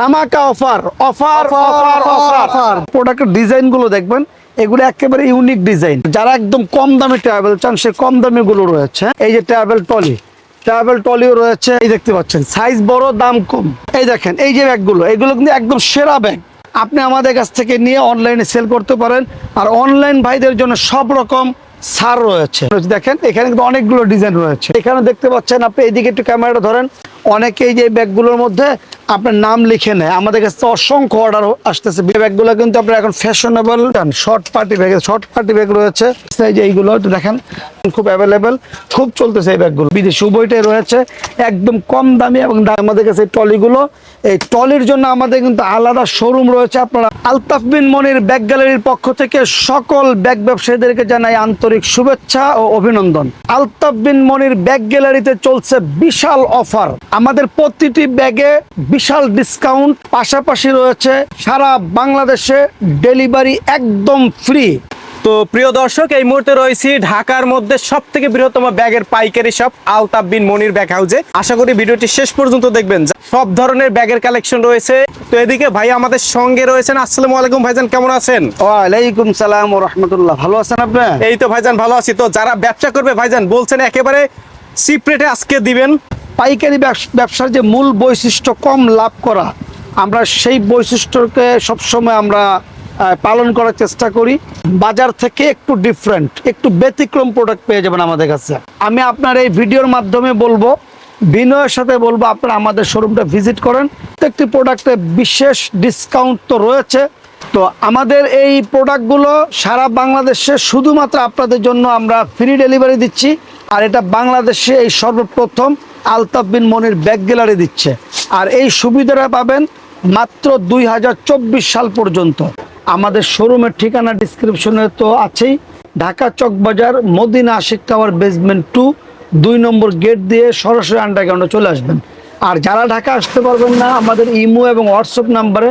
ধামাকা offer offer offer offer প্রোডাক্টের ডিজাইনগুলো দেখবেন এগুলো একেবারে ইউনিক ডিজাইন যারা একদম কম দামে ট্রাভেল চান সে কম দামে গুলো রয়েছে। এই যে ট্রাভেল টলি ট্রাভেল টলিও রয়েছে। এই দেখতে পাচ্ছেন সাইজ বড় দাম কম। এই দেখেন এই যে ব্যাগগুলো এগুলো কিন্তু একদম সেরা ব্যাগ। আপনি আমাদের কাছ থেকে নিয়ে অনলাইনে সেল করতে পারেন। আর অনলাইন ভাইদের জন্য সব রকম সার রয়েছে। দেখেন এখানে কিন্তু অনেকগুলো ডিজাইন রয়েছে। এখানে দেখতে পাচ্ছেন আপনি এইদিকে একটু ক্যামেরাটা ধরেন। অনেকেই যে ব্যাগগুলোর মধ্যে আপনার নাম লিখে নেয়। আমাদের কাছে অসংখ্য অর্ডার আসতেছে। ব্যাগগুলো কিন্তু আপনার এখন fashionable short party bag short party bag রয়েছে। এই যে এইগুলো দেখেন, খুব অ্যাভেলেবেল খুব চলতেছে এই ব্যাগগুলো। বিদেশি উভয়টাই রয়েছে, একদম কম দামি এবং আমাদের কাছে টলিগুলো এই টলির জন্য আমাদের কিন্তু আলাদা শোরুম রয়েছে। আপনারা আলতাফ বিন মনির ব্যাগ গ্যালারির পক্ষ থেকে সকল ব্যাগ ব্যবসায়ীদেরকে জানাই আন্তরিক শুভেচ্ছা ও অভিনন্দন। আলতাফ বিন মনির ব্যাগ গ্যালারিতে চলছে বিশাল অফার আমাদের প্রতিটি ব্যাগে বিশাল ডিসকাউন্ট পাশাপাশি রয়েছে সারা বাংলাদেশে ডেলিভারি একদম ফ্রি তো প্রিয় দর্শক এই মুহূর্তে রয়েছি ঢাকার মধ্যে সব থেকে বৃহত্তম ব্যাগের পাইকারি শপ আলতাফ বিন মনির ব্যাগ হাউসে আশা করি ভিডিওটি শেষ পর্যন্ত দেখবেন। সব ধরনের ব্যাগের কালেকশন রয়েছে। তো এদিকে ভাই আমাদের সঙ্গে রয়েছেন আসসালামু আলাইকুম ভাইজান কেমন আছেন? ওয়ালাইকুম সালাম রহমতুল্লাহ। ভালো আছেন আপনি? এই তো ভাইজান ভালো আছি। তো যারা ব্যবসা করবে ভাইজান বলছেন একেবারে সিপ্রেটে আজকে দিবেন। পাইকারি ব্যবস- ব্যবসার যে মূল বৈশিষ্ট্য কম লাভ করা, আমরা সেই বৈশিষ্ট্যকে সবসময় আমরা পালন করার চেষ্টা করি। বাজার থেকে একটু ডিফারেন্ট একটু ব্যতিক্রম প্রোডাক্ট পেয়ে যাবেন আমাদের কাছে। আমি আপনার এই ভিডিওর মাধ্যমে বলব, বিনয়ের সাথে বলব, আপনারা আমাদের শোরুমটা ভিজিট করেন। প্রত্যেকটি প্রোডাক্টে বিশেষ ডিসকাউন্ট তো রয়েছে। তো আমাদের এই প্রোডাক্টগুলো সারা বাংলাদেশে শুধুমাত্র আপনাদের জন্য আমরা ফ্রি ডেলিভারি দিচ্ছি। আর এটা বাংলাদেশে এই সর্বপ্রথম। আলতাফ বিন মনির ব্যাগ গ্যালারি দিচ্ছে। আর এই সুবিধাটা পাবেন মাত্র দুই হাজার চব্বিশ সাল পর্যন্ত। আমাদের শোরুমের ঠিকানা ডিসক্রিপশনে তো আছেই। Dhaka Chawkbazar, Madina Ashiq tower basement two দুই নম্বর গেট দিয়ে সরাসরি আন্ডারগ্রাউন্ডে চলে আসবেন। আর যারা ঢাকা আসতে পারবেন না, আমাদের ইমো এবং হোয়াটসঅ্যাপ নাম্বারে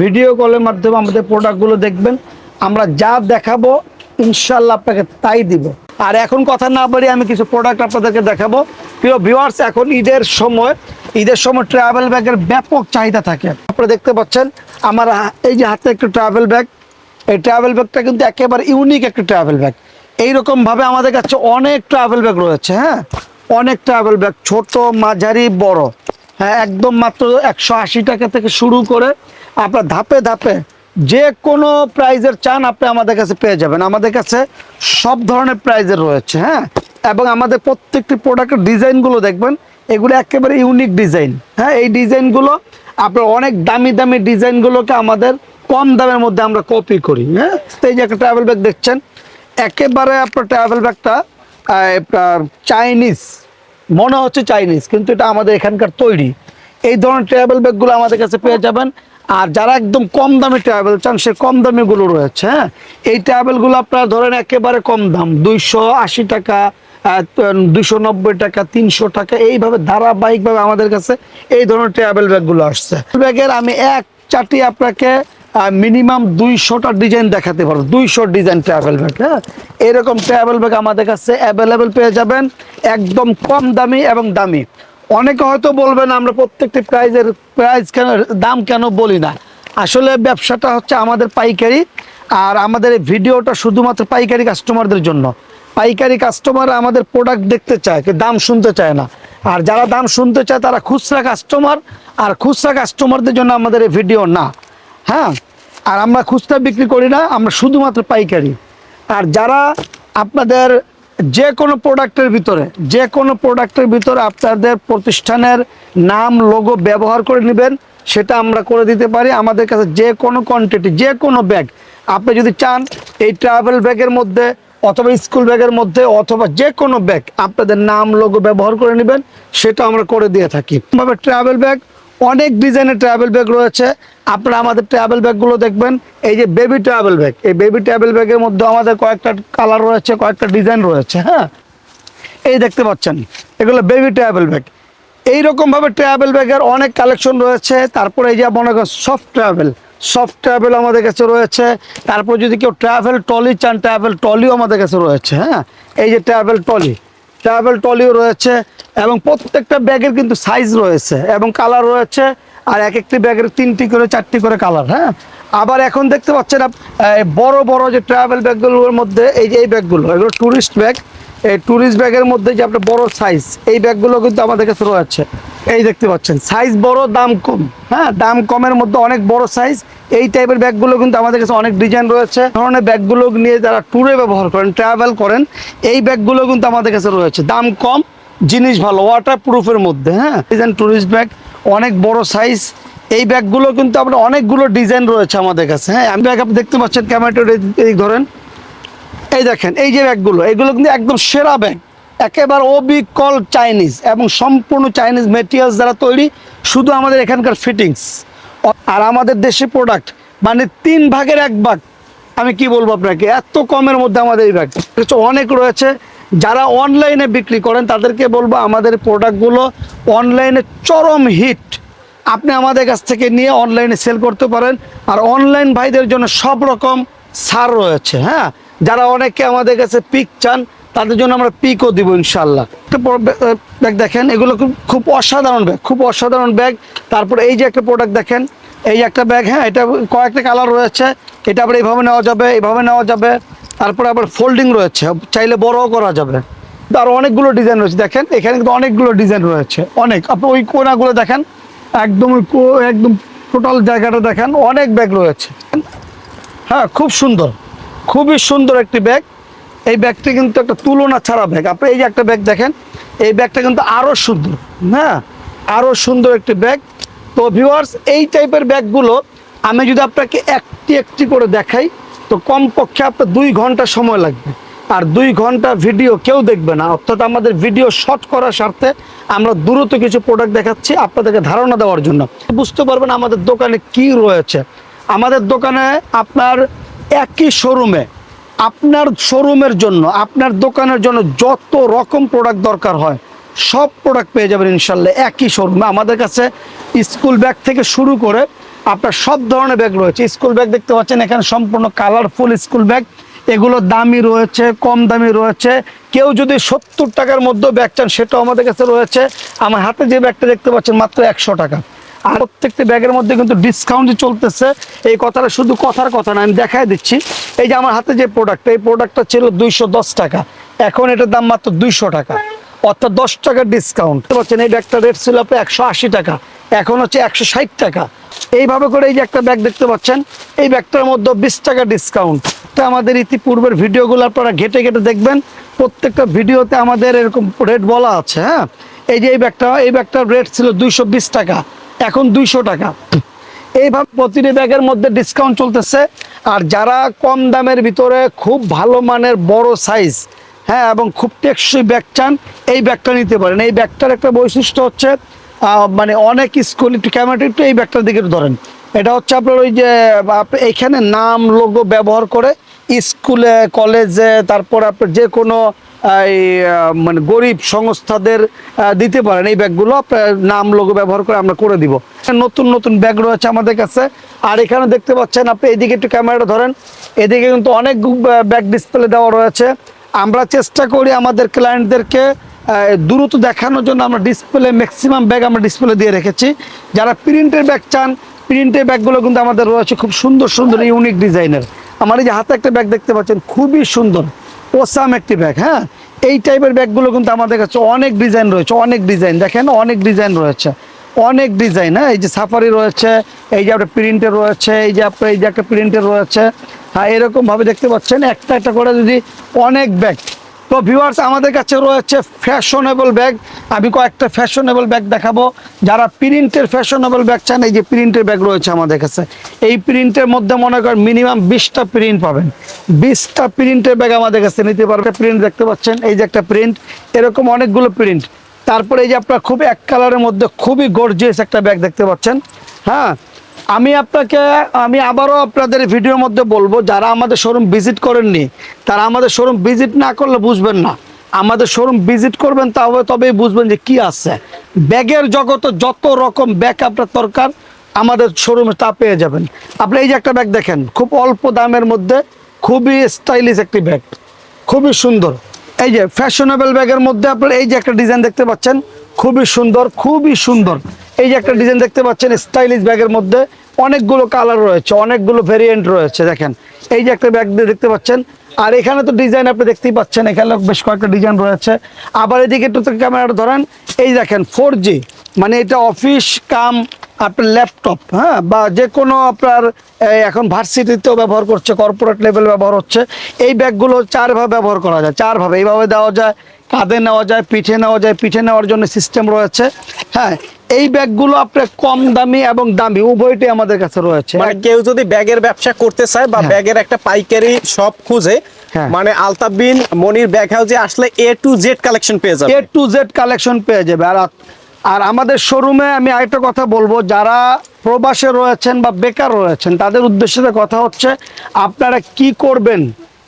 ভিডিও কলের মাধ্যমে আমাদের প্রোডাক্টগুলো দেখবেন। আমরা যা দেখাবো ইনশাল্লাহ আপনাকে তাই দিব। আর এখন কথা না বাড়িয়ে আমি কিছু প্রোডাক্ট আপনাদেরকে দেখাবো। প্রিয় ভিউয়ার্স এখন ঈদের সময় ঈদের সময় ট্রাভেল ব্যাগের ব্যাপক চাহিদা থাকে। আপনারা দেখতে পাচ্ছেন, আমার এই যে হাতে একটা ট্রাভেল ব্যাগ এই ট্রাভেল ব্যাগটা কিন্তু একেবারে ইউনিক একটা ট্রাভেল ব্যাগ এইরকম ভাবে আমাদের কাছে অনেক ট্রাভেল ব্যাগ রয়েছে হ্যাঁ? অনেক ট্রাভেল ব্যাগ ছোট, মাঝারি, বড়। হ্যাঁ একদম মাত্র একশো আশি টাকা থেকে শুরু করে, আপনার ধাপে ধাপে যে কোনো প্রাইজের চান আপনি আমাদের কাছে পেয়ে যাবেন। আমাদের কাছে সব ধরনের প্রাইজের রয়েছে হ্যাঁ? এবং আমাদের প্রত্যেকটি প্রোডাক্টের ডিজাইনগুলো দেখবেন, এগুলো একেবারে ইউনিক ডিজাইন হ্যাঁ? এই ডিজাইনগুলো, আপনার অনেক দামি দামি ডিজাইনগুলোকে আমাদের কম দামের মধ্যে আমরা কপি করি হ্যাঁ? এই যে একটা ট্রাভেল ব্যাগ দেখছেন, একেবারে আপনার ট্রাভেল ব্যাগটা চাইনিজ মনে হচ্ছে চাইনিজ কিন্তু এটা আমাদের এখানকার তৈরি। এই ধরনের ট্রাভেল ব্যাগগুলো আমাদের কাছে পেয়ে যাবেন। আর যারা একদম কম দামে ট্রাভেল চান, সে কম দামিগুলো রয়েছে হ্যাঁ? এই ট্রাভেলগুলো আপনারা ধরেন একেবারে কম দাম, দুইশো আশি টাকা দুশো নব্বই টাকা, তিনশো টাকা, এইভাবে ধারাবাহিকভাবে আমাদের কাছে এই ধরনের ট্রাভেল ব্যাগগুলো আসছে। ব্যাগের আমি এক চারটি আপনাকে মিনিমাম দুইশোটা ডিজাইন দেখাতে পারব, দুইশো ডিজাইন ট্রাভেল ব্যাগ হ্যাঁ? এরকম ট্রাভেল ব্যাগ আমাদের কাছে অ্যাভেলেবেল পেয়ে যাবেন, একদম কম দামি এবং দামি। অনেকে হয়তো বলবেন আমরা প্রত্যেকটি প্রাইজের প্রাইস কেন, দাম কেন বলি না। আসলে ব্যবসাটা হচ্ছে আমাদের পাইকারি, আর আমাদের এই ভিডিওটা শুধুমাত্র পাইকারি কাস্টমারদের জন্য। পাইকারি কাস্টমার আমাদের প্রোডাক্ট দেখতে চায় দাম শুনতে চায় না। আর যারা দাম শুনতে চায়, তারা খুচরা কাস্টমার আর খুচরা কাস্টমারদের জন্য আমাদের এই ভিডিও না। হ্যাঁ? আর আমরা খুচরা বিক্রি করি না, আমরা শুধুমাত্র পাইকারি। আর যারা আপনাদের যে কোনো প্রোডাক্টের ভিতরে, যে কোনো প্রোডাক্টের ভিতরে আপনাদের প্রতিষ্ঠানের নাম লোগো ব্যবহার করে নেবেন, সেটা আমরা করে দিতে পারি। আমাদের কাছে যে কোনো কোয়ান্টিটি যে কোনো ব্যাগ আপনি যদি চান এই ট্রাভেল ব্যাগের মধ্যে অথবা স্কুল ব্যাগের মধ্যে অথবা যে কোনো ব্যাগ আপনাদের নাম লোগো ব্যবহার করে নেবেন, সেটা আমরা করে দিয়ে থাকি। ট্রাভেল ব্যাগ অনেক ডিজাইনের ট্রাভেল ব্যাগ রয়েছে। আপনারা আমাদের ট্রাভেল ব্যাগগুলো দেখবেন। এই যে বেবি ট্রাভেল ব্যাগ এই বেবি ট্রাভেল ব্যাগের মধ্যে আমাদের কয়েকটা কালার রয়েছে, কয়েকটা ডিজাইন রয়েছে হ্যাঁ? এই দেখতে পাচ্ছেন, এগুলো বেবি ট্রাভেল ব্যাগ এইরকমভাবে ট্রাভেল ব্যাগের অনেক কালেকশন রয়েছে। তারপরে এই যে মনে করেন সফট ট্রাভেল সফট ট্রাভেল আমাদের কাছে রয়েছে। তারপর যদি কেউ ট্রাভেল টলি চান ট্রাভেল টলিও আমাদের কাছে রয়েছে হ্যাঁ? এই যে ট্রাভেল টলি ট্রাভেল টলিও রয়েছে। এবং প্রত্যেকটা ব্যাগের কিন্তু সাইজ রয়েছে এবং কালার রয়েছে, আর এক একটি ব্যাগের তিনটি করে, চারটি করে কালার হ্যাঁ? আবার এখন দেখতে পাচ্ছেন বড় বড় যে ট্রাভেল ব্যাগগুলোর মধ্যে এই যে, এই ব্যাগগুলো এগুলো ট্যুরিস্ট ব্যাগ এই ট্যুরিস্ট ব্যাগের মধ্যে যে আপনার বড় সাইজ এই ব্যাগগুলো কিন্তু আমাদের কাছে রয়েছে। এই দেখতে পাচ্ছেন সাইজ বড়, দাম কম হ্যাঁ? দাম কমের মধ্যে অনেক বড় সাইজ এই টাইপের ব্যাগগুলো কিন্তু আমাদের কাছে অনেক ডিজাইন রয়েছে। ধরনের ব্যাগগুলো নিয়ে যারা ট্যুরে ব্যবহার করেন ট্রাভেল করেন, এই ব্যাগগুলো কিন্তু আমাদের কাছে রয়েছে। দাম কম জিনিস ভালো ওয়াটার প্রুফের মধ্যে হ্যাঁ? ডিজাইন ট্যুরিস্ট ব্যাগ অনেক বড় সাইজ এই ব্যাগগুলো কিন্তু আপনার অনেকগুলো ডিজাইন রয়েছে আমাদের কাছে হ্যাঁ? আমি ব্যাগ আপনি দেখতে পাচ্ছেন ক্যামেরাটা এই ধরেন। এই দেখেন, এই যে ব্যাগগুলো, এগুলো কিন্তু একদম সেরা ব্যাগ। একেবারে অবিকল চাইনিজ এবং সম্পূর্ণ চাইনিজ মেটেরিয়ালস দ্বারা তৈরি, শুধু আমাদের এখানকার ফিটিংস আর আমাদের দেশি প্রোডাক্ট মানে তিন ভাগের এক ভাগ। আমি কি বলব আপনাকে? এত কমের মধ্যে আমাদের এই ব্যাগ। অনেক রয়েছে। যারা অনলাইনে বিক্রি করেন, তাদেরকে বলব আমাদের প্রোডাক্টগুলো অনলাইনে চরম হিট। আপনি আমাদের কাছ থেকে নিয়ে অনলাইনে সেল করতে পারেন। আর অনলাইন ভাইদের জন্য সব রকম সার রয়েছে হ্যাঁ? যারা অনেকে আমাদের কাছে পিক চান, তাদের জন্য আমরা পিকও দিব ইনশাল্লাহ ব্যাগ দেখেন, এগুলো খুব অসাধারণ ব্যাগ, খুব অসাধারণ ব্যাগ। তারপরে এই যে একটা প্রোডাক্ট দেখেন, এই একটা ব্যাগ হ্যাঁ এটা কয়েকটা কালার রয়েছে। এটা আবার এইভাবে নেওয়া যাবে, এইভাবে নেওয়া যাবে। তারপরে আবার ফোল্ডিং রয়েছে। চাইলে বড়ও করা যাবে। আর অনেকগুলো ডিজাইন রয়েছে। দেখেন, এখানে কিন্তু অনেকগুলো ডিজাইন রয়েছে। অনেক। আপনি ওই কোনাগুলো দেখেন, একদম একদম টোটাল জায়গাটা দেখেন, অনেক ব্যাগ রয়েছে। হ্যাঁ খুব সুন্দর। খুবই সুন্দর একটি ব্যাগ এই ব্যাগটি কিন্তু একটা তুলনা ছাড়া ব্যাগ আপনি এই যে একটা ব্যাগ দেখেন, এই ব্যাগটা কিন্তু আরও সুন্দর। হ্যাঁ আরও সুন্দর একটি ব্যাগ তো ভিউয়ার্স এই টাইপের ব্যাগগুলো আমি যদি আপনাকে একটি একটি করে দেখাই তো কমপক্ষে আপনার দুই ঘণ্টা সময় লাগবে। আর দুই ঘণ্টা ভিডিও কেউ দেখবে না। অর্থাৎ আমাদের ভিডিও শর্ট করার স্বার্থে আমরা দ্রুত কিছু প্রোডাক্ট দেখাচ্ছি আপনাদেরকে ধারণা দেওয়ার জন্য। বুঝতে পারবেন আমাদের দোকানে কি রয়েছে। আমাদের দোকানে আপনার একই শোরুমে আপনার শোরুমের জন্য, আপনার দোকানের জন্য যত রকম প্রোডাক্ট দরকার হয়, সব প্রোডাক্ট পেয়ে যাবেন ইনশাল্লাহ একই শোরুমে আমাদের কাছে স্কুল ব্যাগ থেকে শুরু করে আপনার সব ধরনের ব্যাগ রয়েছে। স্কুল ব্যাগ দেখতে পাচ্ছেন, এখানে সম্পূর্ণ কালারফুল স্কুল ব্যাগ এগুলো দামি রয়েছে, কম দামি রয়েছে। কেউ যদি সত্তর টাকার মধ্যে ব্যাগ চান, সেটাও আমাদের কাছে রয়েছে। আমার হাতে যে ব্যাগটা দেখতে পাচ্ছেন, মাত্র একশো টাকা। আর প্রত্যেকটি ব্যাগের মধ্যে কিন্তু ডিসকাউন্ট চলতেছে। এই কথাটা শুধু কথার কথা না, আমি দেখাই দিচ্ছি। এই যে আমার হাতে যে প্রোডাক্ট এই প্রোডাক্টটা ছিল দুইশো দশ টাকা। এখন এটার দাম মাত্র দুইশো টাকা। অর্থাৎ দশ টাকার ডিসকাউন্ট পাচ্ছেন, এই ব্যাগটার রেট ছিল আপনার একশো আশি টাকা। এখন হচ্ছে একশো ষাট টাকা। এইভাবে করে এই যে একটা ব্যাগ দেখতে পাচ্ছেন, এই ব্যাগটার মধ্যে বিশ টাকা ডিসকাউন্ট তো আমাদের ইতিপূর্বের ভিডিওগুলো আপনারা ঘেটে ঘেটে দেখবেন, প্রত্যেকটা ভিডিওতে আমাদের এরকম রেট বলা আছে হ্যাঁ? এই যে এই ব্যাগটা এই ব্যাগটার রেট ছিল দুইশো বিশ টাকা, এখন দুইশো টাকা। এইভাবে প্রতিটি ব্যাগের মধ্যে ডিসকাউন্ট চলতেছে, আর যারা কম দামের ভিতরে খুব ভালো মানের বড় সাইজ হ্যাঁ এবং খুব টেকসই ব্যাগ চান, এই ব্যাগটা নিতে পারেন। এই ব্যাগটার একটা বৈশিষ্ট্য হচ্ছে মানে অনেক স্কুল একটু ক্যামেরাটা একটু এই ব্যাগটার দিকে ধরেন। এটা হচ্ছে আপনার ওই যে এইখানে নাম লোগো ব্যবহার করে স্কুলে কলেজে তারপর আপনার যে কোনো এই মানে গরিব সংস্থাদের দিতে পারেন। এই ব্যাগগুলো আপনার নাম লোগো ব্যবহার করে আমরা করে দিব। নতুন নতুন ব্যাগ রয়েছে আমাদের কাছে। আর এখানে দেখতে পাচ্ছেন আপনি এইদিকে একটু ক্যামেরাটা ধরেন। এদিকে কিন্তু অনেক ব্যাগ ডিসপ্লে দেওয়া রয়েছে। আমরা চেষ্টা করি আমাদের ক্লায়েন্টদেরকে আহ, দ্রুত দেখানোর জন্য আমরা ডিসপ্লে ম্যাক্সিমাম ব্যাগ আমরা ডিসপ্লে দিয়ে রেখেছি। যারা প্রিন্টের ব্যাগ চান প্রিন্টের ব্যাগগুলো কিন্তু আমাদের রয়েছে খুব সুন্দর সুন্দর ইউনিক ডিজাইনের আমার এই যে হাতে একটা ব্যাগ দেখতে পাচ্ছেন খুবই সুন্দর ওসাম একটি ব্যাগ হ্যাঁ? এই টাইপের ব্যাগগুলো কিন্তু আমাদের কাছে অনেক ডিজাইন রয়েছে অনেক ডিজাইন দেখেন অনেক ডিজাইন রয়েছে অনেক ডিজাইন হ্যাঁ? এই যে সাফারি রয়েছে এই যে আপনার প্রিন্টের রয়েছে এই যে আপনার এই যে একটা প্রিন্টের রয়েছে। হ্যাঁ এরকমভাবে দেখতে পাচ্ছেন একটা একটা করে যদি অনেক ব্যাগ তো ভিউয়ার্স আমাদের কাছে রয়েছে ফ্যাশনেবল ব্যাগ আমি কয়েকটা ফ্যাশনেবল ব্যাগ দেখাবো। যারা প্রিন্টের ফ্যাশনেবল ব্যাগ চান, এই যে প্রিন্টের ব্যাগ রয়েছে আমাদের কাছে। এই প্রিন্টের মধ্যে মনে করেন মিনিমাম বিশটা প্রিন্ট পাবেন। বিশটা প্রিন্টের ব্যাগ আমাদের কাছে নিতে পারবে প্রিন্ট দেখতে পাচ্ছেন, এই যে একটা প্রিন্ট এরকম অনেকগুলো প্রিন্ট তারপরে এই যে আপনার খুব এক কালারের মধ্যে খুবই গর্জিয়াস একটা ব্যাগ দেখতে পাচ্ছেন। হ্যাঁ আমি আপনাকে, আমি আবারও আপনাদের ভিডিওর মধ্যে বলব, যারা আমাদের শোরুম ভিজিট করেননি, তারা আমাদের শোরুম ভিজিট না করলে বুঝবেন না। আমাদের শোরুম ভিজিট করবেন তাহলে তবেই বুঝবেন যে কি আছে। ব্যাগের জগতে যত রকম ব্যাগ আপনার দরকার, আমাদের শোরুমে তা পেয়ে যাবেন। আপনি এই যে একটা ব্যাগ দেখেন, খুব অল্প দামের মধ্যে খুবই স্টাইলিশ একটি ব্যাগ খুবই সুন্দর। এই যে ফ্যাশনেবল ব্যাগের মধ্যে আপনার এই যে একটা ডিজাইন দেখতে পাচ্ছেন, খুবই সুন্দর খুবই সুন্দর। এই যে একটা ডিজাইন দেখতে পাচ্ছেন স্টাইলিশ ব্যাগের মধ্যে অনেকগুলো কালার রয়েছে, অনেকগুলো ভেরিয়েন্ট রয়েছে, দেখেন। এই যে একটা ব্যাগ দেখতে পাচ্ছেন, আর এখানে তো ডিজাইন আপনি দেখতেই পাচ্ছেন, এখানে বেশ কয়েকটা ডিজাইন রয়েছে। আবার এদিকে একটু তো ক্যামেরাটা ধরেন, এই দেখেন ফোর মানে এটা অফিস কাম, আপনার ল্যাপটপ হ্যাঁ বা যে কোনো আপনার এখন ভার্সিটিতেও ব্যবহার করছে কর্পোরেট লেভেল ব্যবহার হচ্ছে। এই ব্যাগগুলো চারভাবে ব্যবহার করা যায় চারভাবে এইভাবে দেওয়া যায় কাঁধে নেওয়া যায় পিঠে নেওয়া যায় পিঠে নেওয়ার জন্য সিস্টেম রয়েছে। হ্যাঁ এই ব্যাগগুলো আপনার কম দামি এবং দামি উভয়টাই আমাদের কাছে রয়েছে। মানে কেউ যদি ব্যাগের ব্যবসা করতে চায় বা হ্যাঁ। ব্যাগের একটা পাইকারি শপ খুঁজে হ্যাঁ। মানে আলতাবিন মনির ব্যাগ হাউসে আসলে এ টু জেড কালেকশন পেয়ে যাবে। এ টু জেড কালেকশন পেয়ে যাবে। আর আর আমাদের শোরুমে আমি আরেকটা কথা বলব যারা প্রবাসে রয়েছেন বা বেকার রয়েছেন তাদের উদ্দেশ্যে কথা হচ্ছে আপনারা কি করবেন?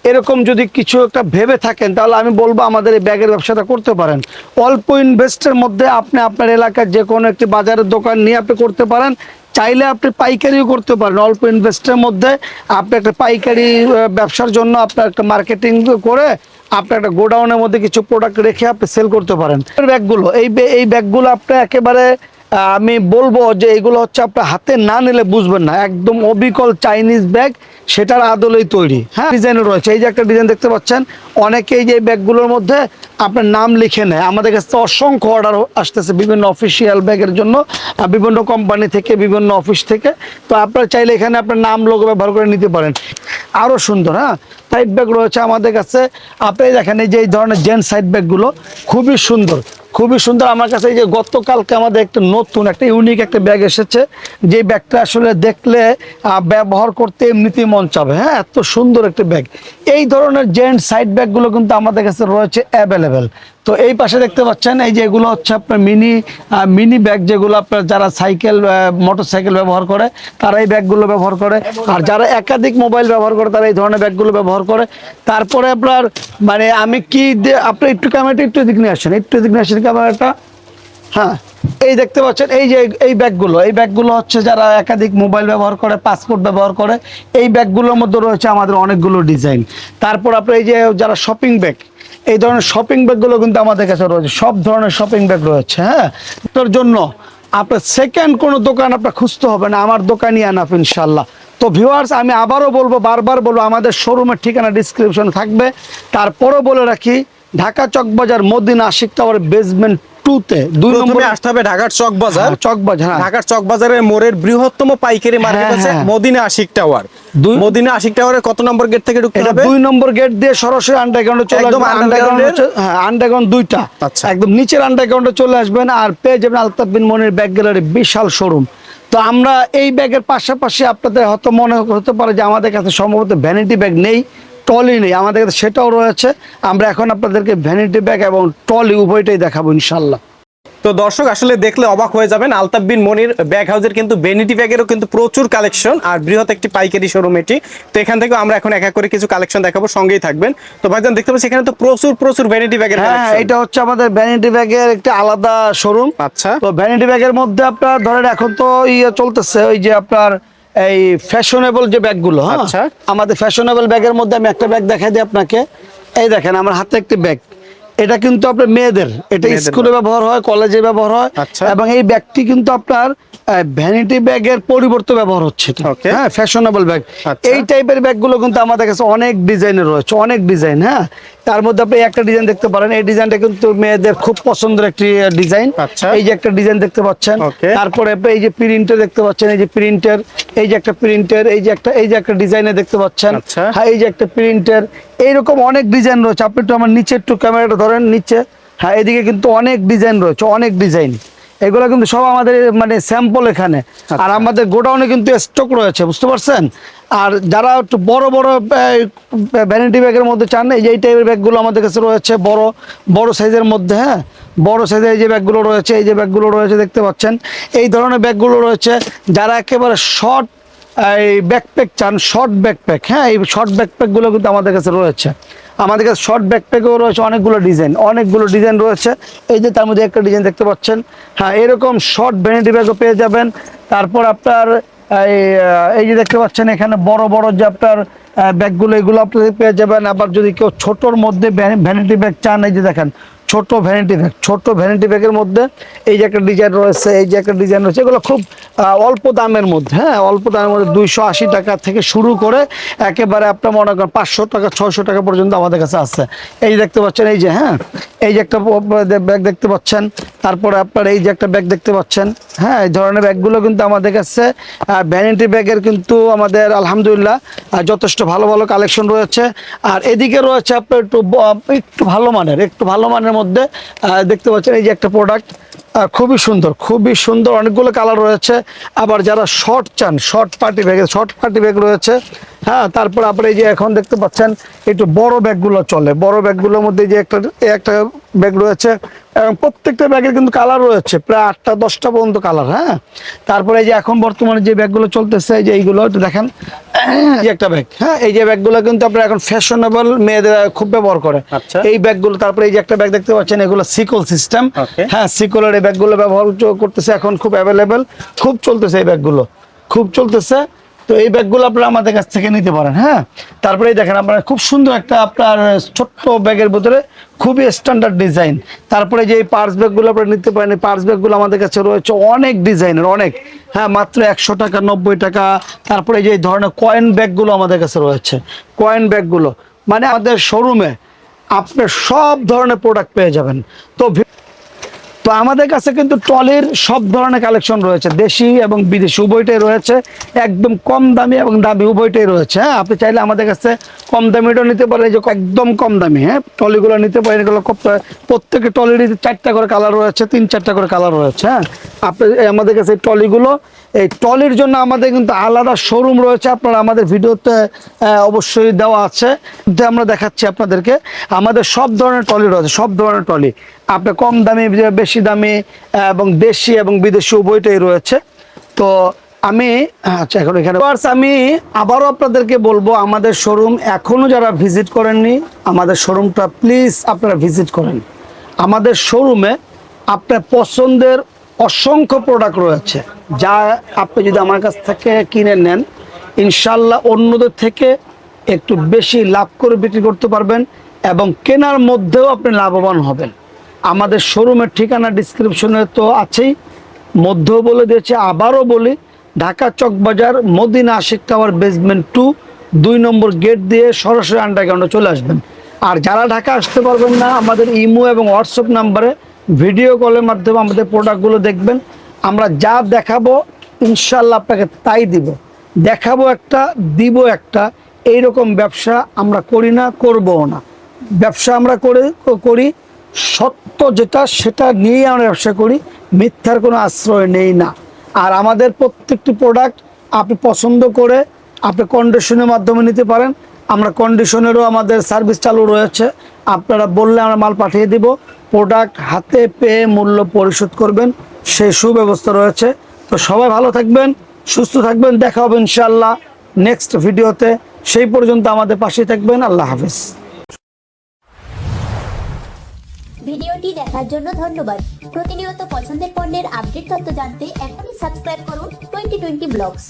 এরকম যদি কিছু একটা ভেবে থাকেন, তাহলে আমি বলব আমাদের এই ব্যাগের ব্যবসাটা করতে পারেন। অল্প ইনভেস্টের মধ্যে আপনি আপনার এলাকার যে কোনো একটি বাজারের দোকান নিয়ে আপনি করতে পারেন। চাইলে আপনি পাইকারিও করতে পারেন। অল্প ইনভেস্টের মধ্যে আপনি একটা পাইকারি ব্যবসার জন্য আপনার একটা মার্কেটিং করে আপনি একটা গোডাউনের মধ্যে কিছু প্রোডাক্ট রেখে আপনি সেল করতে পারেন। ব্যাগগুলো, এই এই ব্যাগগুলো আপনি একেবারে আমি বলব যে এইগুলো হচ্ছে আপনার হাতে না নিলে বুঝবেন না। একদম অবিকল চাইনিজ ব্যাগ সেটার আদলেই তৈরি। হ্যাঁ ডিজাইন রয়েছে। এই যে একটা ডিজাইন দেখতে পাচ্ছেন, অনেকেই যে এই ব্যাগগুলোর মধ্যে আপনার নাম লিখে নেয়। আমাদের কাছে অসংখ্য অর্ডার আসতেছে বিভিন্ন অফিসিয়াল ব্যাগের জন্য বিভিন্ন কোম্পানি থেকে, বিভিন্ন অফিস থেকে। তো আপনারা চাইলে এখানে আপনার নাম লোক ব্যবহার করে নিতে পারেন। আরও সুন্দর হ্যাঁ? সাইড ব্যাগ রয়েছে আমাদের কাছে। আপনি দেখেন, এই যে এই ধরনের জেন্টস সাইড ব্যাগগুলো খুবই সুন্দর। খুবই সুন্দর। আমার কাছে এই যে গতকালকে আমাদের একটা নতুন, একটা ইউনিক একটা ব্যাগ এসেছে। যে ব্যাগটা আসলে দেখলে ব্যবহার করতে এমনিতেই মন চাবে। হ্যাঁ এত সুন্দর একটা ব্যাগ এই ধরনের জেন্ট সাইড ব্যাগগুলো কিন্তু আমাদের কাছে রয়েছে অ্যাভেলেবেল তো এই পাশে দেখতে পাচ্ছেন, এই যে এগুলো হচ্ছে আপনার মিনি মিনি ব্যাগ যেগুলো আপনার যারা সাইকেল মোটর সাইকেল ব্যবহার করে, তারা এই ব্যাগগুলো ব্যবহার করে। আর যারা একাধিক মোবাইল ব্যবহার করে, তারা এই ধরনের ব্যাগগুলো ব্যবহার করে। তারপরে আপনার মানে আমি কি আপনি একটু ক্যামেরাটা একটু দিক নিয়ে আসেন, একটু দিক নিয়ে আসেন ক্যামেরাটা হ্যাঁ এই দেখতে পাচ্ছেন, এই যে, এই ব্যাগগুলো এই ব্যাগগুলো হচ্ছে যারা একাধিক মোবাইল ব্যবহার করে পাসপোর্ট ব্যবহার করে, এই ব্যাগগুলোর মধ্যে রয়েছে আমাদের অনেকগুলো ডিজাইন তারপর আপনার এই যে যারা শপিং ব্যাগ এই ধরনের শপিং ব্যাগগুলো কিন্তু আমাদের কাছে রয়েছে। সব ধরনের শপিং ব্যাগ রয়েছে হ্যাঁ? তোর জন্য আপনার সেকেন্ড কোনো দোকান আপনার খুঁজতে হবে না, আমার দোকানই আনাফ ইনশাল্লাহ তো ভিউয়ার্স আমি আবারও বলব, বারবার বলব, আমাদের শোরুমের ঠিকানা ডিসক্রিপশনে থাকবে। তারপরও বলে রাখি ঢাকা চকবাজার মদিনা আশিক টাওয়ার বেসমেন্ট টুতে দুই নম্বর আসতে হবে ঢাকার চকবাজার। হ্যাঁ ঢাকার চকবাজারের মোড়ের বৃহত্তম পাইকারি মার্কেট হ্যাঁ, আছে হ্যাঁ। মদিনা আশিক টাওয়ার। মদিনা আশিক টাওয়ারের কত নম্বর গেট থেকে ঢুকতে হবে? দুই নম্বর গেট দিয়ে সরাসরি আন্ডারগ্রাউন্ডে চলে একদম আসবেন। আন্ডারগ্রাউন্ড হ্যাঁ আন্ডারগ্রাউন্ড দুইটা। আচ্ছা। একদম নিচের আন্ডারগ্রাউন্ডে চলে আসবেন আর পেয়ে যাবেন আলতাফ বিন মনির ব্যাগ গ্যালারি বিশাল শোরুম তো আমরা এই ব্যাগের পাশাপাশি আপনাদের হয়তো মনে হতে পারে যে আমাদের কাছে সম্ভবত ভ্যানিটি ব্যাগ নেই। টলি নেই আমাদের কাছে সেটাও রয়েছে। আমরা এখন আপনাদেরকে ভ্যানিটি ব্যাগ এবং টলি উভয়টাই দেখাবো ইনশাল্লাহ তো দর্শক আসলে দেখলে অবাক হয়ে যাবেন আলতাফ বিন মনির ব্যাগ হাউসের কিন্তু বেনিটি ব্যাগেরও কিন্তু প্রচুর কালেকশন আর বৃহৎ একটি পাইকারি শোরুম এটি। তো এখান থেকে আমরা এখন এক এক করে কিছু কালেকশন দেখাবো সঙ্গেই থাকবেন। তো ভাইজান দেখতে পাচ্ছি এখানে তো প্রচুর প্রচুর ভ্যানিটি ব্যাগের হ্যাঁ এটা হচ্ছে আমাদের ভ্যানিটি ব্যাগের একটা আলাদা শোরুম আচ্ছা। তো ভ্যানিটি ব্যাগের মধ্যে আপনার ধরেন এখন তো ইয়ে চলতেছে ওই যে আপনার এই ফ্যাশনেবল যে ব্যাগগুলো হ্যাঁ? আচ্ছা। আমাদের ফ্যাশনেবল ব্যাগের মধ্যে আমি একটা ব্যাগ দেখাই দিই আপনাকে। এই দেখেন আমার হাতে একটি ব্যাগ। এটা কিন্তু আপনার মেয়েদের এটা স্কুলে ব্যবহার হয় কলেজে ব্যবহার হয়। আচ্ছা। এবং এই ব্যাগটি কিন্তু আপনার ভ্যানিটি ব্যাগের পরিবর্তে ব্যবহার হচ্ছে। হ্যাঁ ফ্যাশনেবল ব্যাগ আচ্ছা। এই টাইপের ব্যাগগুলো কিন্তু আমাদের কাছে অনেক ডিজাইনের রয়েছে অনেক ডিজাইন হ্যাঁ তার মধ্যে আপনি একটা ডিজাইন দেখতে পারেন এই ডিজাইনটা কিন্তু মেয়েদের খুব পছন্দের একটি ডিজাইন আচ্ছা। এই যে একটা ডিজাইন দেখতে পাচ্ছেন. তারপরে আপনি এই যে প্রিন্টার দেখতে পাচ্ছেন এই যে প্রিন্টার এই যে একটা প্রিন্টার এই যে একটা এই যে একটা ডিজাইনে দেখতে পাচ্ছেন আচ্ছা। হ্যাঁ এই যে একটা প্রিন্টার এইরকম অনেক ডিজাইন রয়েছে আপনি একটু আমার নিচে একটু ক্যামেরাটা ধরেন নিচে হ্যাঁ এদিকে কিন্তু অনেক ডিজাইন রয়েছে অনেক ডিজাইন এগুলো কিন্তু সব আমাদের মানে স্যাম্পল এখানে। আর আমাদের গোডাউনে কিন্তু স্টক রয়েছে বুঝতে পারছেন? আর যারা একটু বড় বড় ভ্যানিটি ব্যাগের মধ্যে চান এই যে এই টাইপের ব্যাগগুলো আমাদের কাছে রয়েছে বড় বড় সাইজের মধ্যে হ্যাঁ? বড় সাইজের এই যে ব্যাগগুলো রয়েছে এই যে ব্যাগগুলো রয়েছে দেখতে পাচ্ছেন? এই ধরনের ব্যাগগুলো রয়েছে যারা একেবারে শর্ট এই ব্যাকপ্যাক চান শর্ট ব্যাকপ্যাক হ্যাঁ? এই শর্ট ব্যাকপ্যাকগুলো কিন্তু আমাদের কাছে রয়েছে। আমাদের কাছে শর্ট ব্যাকপ্যাকেও রয়েছে, অনেকগুলো ডিজাইন অনেকগুলো ডিজাইন রয়েছে। এই যে তার মধ্যে একটা ডিজাইন দেখতে পাচ্ছেন। হ্যাঁ এরকম শর্ট ভ্যানিটি ব্যাগও পেয়ে যাবেন। তারপর আপনার এই যে দেখতে পাচ্ছেন, এখানে বড় বড় যে আপনার ব্যাগগুলো এগুলো আপনি পেয়ে যাবেন। আবার যদি কেউ ছোটোর মধ্যে ভ্যানিটি ব্যাগ চান, এই যে দেখেন ছোট ভ্যানিটি ব্যাগ ছোট ভ্যানিটি ব্যাগের মধ্যে এই যে একটা ডিজাইন রয়েছে, এই যে একটা ডিজাইন রয়েছে, এগুলো খুব অল্প দামের মধ্যে হ্যাঁ অল্প দামের মধ্যে দুইশো আশি টাকা থেকে শুরু করে একেবারে আপনার মনে করেন পাঁচশো টাকা, ছয়শো টাকা পর্যন্ত আমাদের কাছে আছে। এই দেখতে পাচ্ছেন, এই যে হ্যাঁ এই যে একটা ব্যাগ দেখতে পাচ্ছেন, তারপরে আপনার এই যে একটা ব্যাগ দেখতে পাচ্ছেন হ্যাঁ এই ধরনের ব্যাগগুলো কিন্তু আমাদের কাছে ভ্যানিটি ব্যাগের কিন্তু আমাদের, আলহামদুলিল্লাহ যথেষ্ট ভালো ভালো কালেকশন রয়েছে। আর এদিকে রয়েছে আপনার একটু একটু ভালো মানের, একটু ভালো মানের মধ্যে দেখতে পাচ্ছেন এই যে একটা প্রোডাক্ট খুবই সুন্দর খুবই সুন্দর, অনেকগুলো কালার রয়েছে। আবার যারা শর্ট চান short party bag short party bag রয়েছে হ্যাঁ তারপর আপনি এই যে এখন দেখতে পাচ্ছেন একটু বড় ব্যাগগুলো চলে। বড় ব্যাগগুলোর মধ্যে যে একটা একটা ব্যাগ রয়েছে এবং প্রত্যেকটা ব্যাগের কিন্তু কালার রয়েছে প্রায় আটটা দশটা পর্যন্ত কালার হ্যাঁ? তারপরে এই যে এখন বর্তমানে যে ব্যাগগুলো চলতেছে এই যে এইগুলো একটু দেখেন এই একটা ব্যাগ হ্যাঁ? এই যে ব্যাগগুলো কিন্তু আপনার এখন ফ্যাশনেবল মেয়েদের খুব ব্যবহার করে। আচ্ছা। এই ব্যাগগুলো তারপরে এই যে একটা ব্যাগ দেখতে পাচ্ছেন এগুলো সিকল সিস্টেম হ্যাঁ সিকলের এই ব্যাগগুলো ব্যবহার করতেছে এখন খুব অ্যাভেলেবেল খুব চলতেছে এই ব্যাগগুলো খুব চলতেছে। তো এই ব্যাগগুলো আপনারা আমাদের কাছ থেকে নিতে পারেন হ্যাঁ? তারপরে দেখেন আপনার খুব সুন্দর একটা আপনার ছোট্ট ব্যাগের ভিতরে খুবই স্ট্যান্ডার্ড ডিজাইন তারপরে যে এই পার্স ব্যাগগুলো আপনারা নিতে পারেন, এই পার্স ব্যাগগুলো আমাদের কাছে রয়েছে অনেক ডিজাইনের অনেক। হ্যাঁ মাত্র একশো টাকা, নব্বই টাকা। তারপরে যে ধরনের কয়েন ব্যাগগুলো আমাদের কাছে রয়েছে কয়েন ব্যাগগুলো মানে আমাদের শোরুমে আপনি সব ধরনের প্রোডাক্ট পেয়ে যাবেন। তো তো আমাদের কাছে কিন্তু টলের সব ধরনের কালেকশন রয়েছে। দেশি এবং বিদেশি, উভয়টাই রয়েছে। একদম কম দামি এবং দামি উভয়টাই রয়েছে হ্যাঁ? আপনি চাইলে আমাদের কাছে কম দামিটাও নিতে পারেন যে একদম কম দামি হ্যাঁ? টলিগুলো নিতে পারেন, এগুলো প্রত্যেকে ট্রলিরই চারটা করে কালার রয়েছে, তিন চারটা করে কালার রয়েছে হ্যাঁ? আপনি, আমাদের কাছে টলিগুলো এই ট্রলির জন্য আমাদের কিন্তু আলাদা শোরুম রয়েছে, আপনারা আমাদের ভিডিওতে অবশ্যই দেওয়া আছে। কিন্তু আমরা দেখাচ্ছি আপনাদেরকে, আমাদের সব ধরনের ট্রলি রয়েছে, সব ধরনের ট্রলি। আপনি কম দামি, বেশি দামি এবং দেশি এবং বিদেশি উভয়টাই রয়েছে। তো আমি আচ্ছা এখন এখানে আমি আবারও আপনাদেরকে বলব, আমাদের শোরুম এখনও যারা ভিজিট করেননি, আমাদের শোরুমটা প্লিজ আপনারা ভিজিট করেন। আমাদের শোরুমে আপনার পছন্দের অসংখ্য প্রোডাক্ট রয়েছে। যা আপনি যদি আমার কাছ থেকে কিনে নেন ইনশাল্লাহ অন্যদের থেকে একটু বেশি লাভ করে বিক্রি করতে পারবেন এবং কেনার মধ্যেও আপনি লাভবান হবেন। আমাদের শোরুমের ঠিকানা ডিসক্রিপশনে তো আছেই। মধ্যেও বলে দিয়েছে, আবারও বলি, Dhaka Chawkbazar, Madina Ashiq tower basement two দুই নম্বর গেট দিয়ে সরাসরি আন্ডারগ্রাউন্ডে চলে আসবেন। আর যারা ঢাকা আসতে পারবেন না, আমাদের ইমো এবং হোয়াটসঅ্যাপ নাম্বারে ভিডিও কলের মাধ্যমে আমাদের প্রোডাক্টগুলো দেখবেন। আমরা যা দেখাবো ইনশাল্লাহ আপনাকে তাই দিব। দেখাবো একটা, দিব একটা এই রকম ব্যবসা আমরা করি না, করবও না। ব্যবসা আমরা করে, করি, সত্য যেটা, সেটা নিয়েই আমরা ব্যবসা করি, মিথ্যার কোনো আশ্রয় নেই না। আর আমাদের প্রত্যেকটি প্রোডাক্ট আপনি পছন্দ করে, আপনি কন্ডিশনের মাধ্যমে নিতে পারেন। আমরা কন্ডিশনেরও আমাদের সার্ভিস চালু রয়েছে। আপনারা বললে আমরা মাল পাঠিয়ে দিব। প্রোডাক্ট হাতে পেয়ে মূল্য পরিশোধ করবেন, সেই সুব্যবস্থা রয়েছে। তো সবাই ভালো থাকবেন, সুস্থ থাকবেন, দেখা হবে ইনশাল্লাহ নেক্সট ভিডিওতে সেই পর্যন্ত আমাদের পাশে থাকবেন, আল্লাহ হাফিজ। ভিডিওটি দেখার জন্য ধন্যবাদ। প্রতিনিয়ত পছন্দের পণ্যের আপডেট তথ্য জানতে এখনই সাবস্ক্রাইব করুন টোয়েন্টি টোয়েন্টি ব্লগস